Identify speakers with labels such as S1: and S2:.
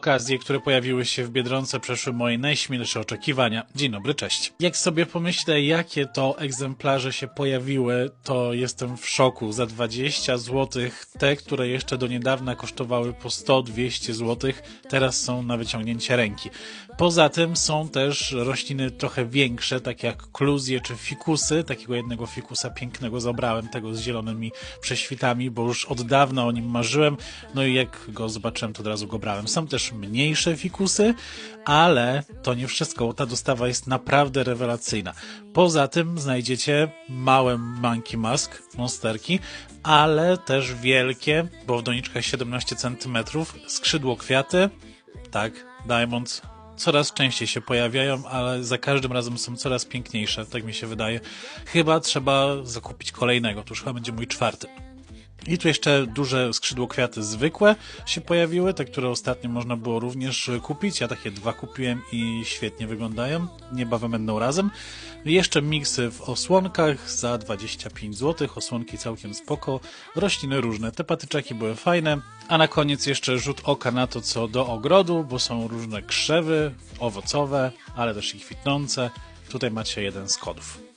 S1: Okazje, które pojawiły się w Biedronce przeszły moje najśmielsze oczekiwania. Dzień dobry, cześć. Jak sobie pomyślę, jakie to egzemplarze się pojawiły, to jestem w szoku. Za 20 zł te, które jeszcze do niedawna kosztowały po 100-200 zł, teraz są na wyciągnięcie ręki. Poza tym są też rośliny trochę większe, takie jak kluzje czy fikusy. Takiego jednego fikusa pięknego zabrałem, tego z zielonymi prześwitami, bo już od dawna o nim marzyłem. No i jak go zobaczyłem, to od razu go brałem. Są mniejsze fikusy, ale to nie wszystko. Ta dostawa jest naprawdę rewelacyjna. Poza tym znajdziecie małe Monkey Mask, monsterki, ale też wielkie, bo w doniczkach 17 cm, skrzydło kwiaty, tak, Diamond coraz częściej się pojawiają, ale za każdym razem są coraz piękniejsze, tak mi się wydaje. Chyba trzeba zakupić kolejnego, to już chyba będzie mój czwarty. I tu jeszcze duże skrzydło kwiaty zwykłe się pojawiły, te, które ostatnio można było również kupić. Ja takie dwa kupiłem i świetnie wyglądają. Niebawem będą razem. Jeszcze miksy w osłonkach za 25 zł. Osłonki całkiem spoko. Rośliny różne. Te patyczaki były fajne. A na koniec jeszcze rzut oka na to, co do ogrodu, bo są różne krzewy owocowe, ale też i kwitnące. Tutaj macie jeden z kodów.